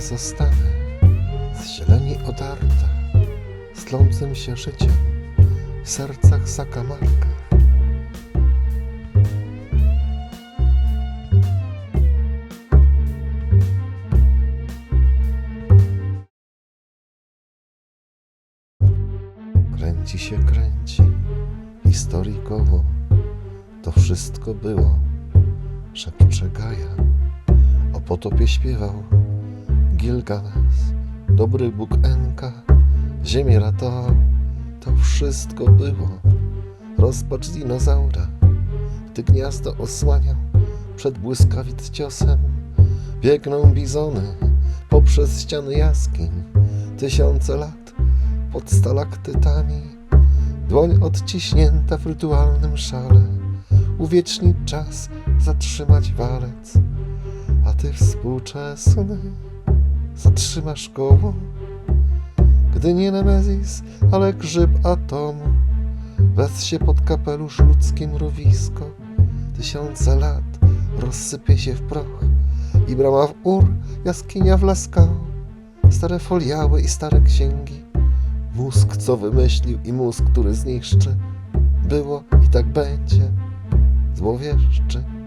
zostanę z zieleni odarta, slącym się życiem w sercach zakamarkach. Kręci się, kręci historii. To wszystko było, szepcze Gaja. O potopie śpiewał Gilgames, dobry Bóg Enka, ziemię ratował. To wszystko było, rozpacz dinozaura, gdy gniazdo osłaniał przed błyskawic ciosem. Biegną bizony poprzez ściany jaskiń, tysiące lat pod stalaktytami. Dłoń odciśnięta w rytualnym szale, uwiecznić czas, zatrzymać walec, a ty współczesny zatrzymasz koło, gdy nie Nemezis, ale grzyb atomu wez się pod kapelusz ludzkie mrowisko, tysiące lat rozsypie się w proch i brama w ur, jaskinia w laskał, stare foliały i stare księgi, mózg, co wymyślił i mózg, który zniszczy, było i tak będzie, złowieszczy.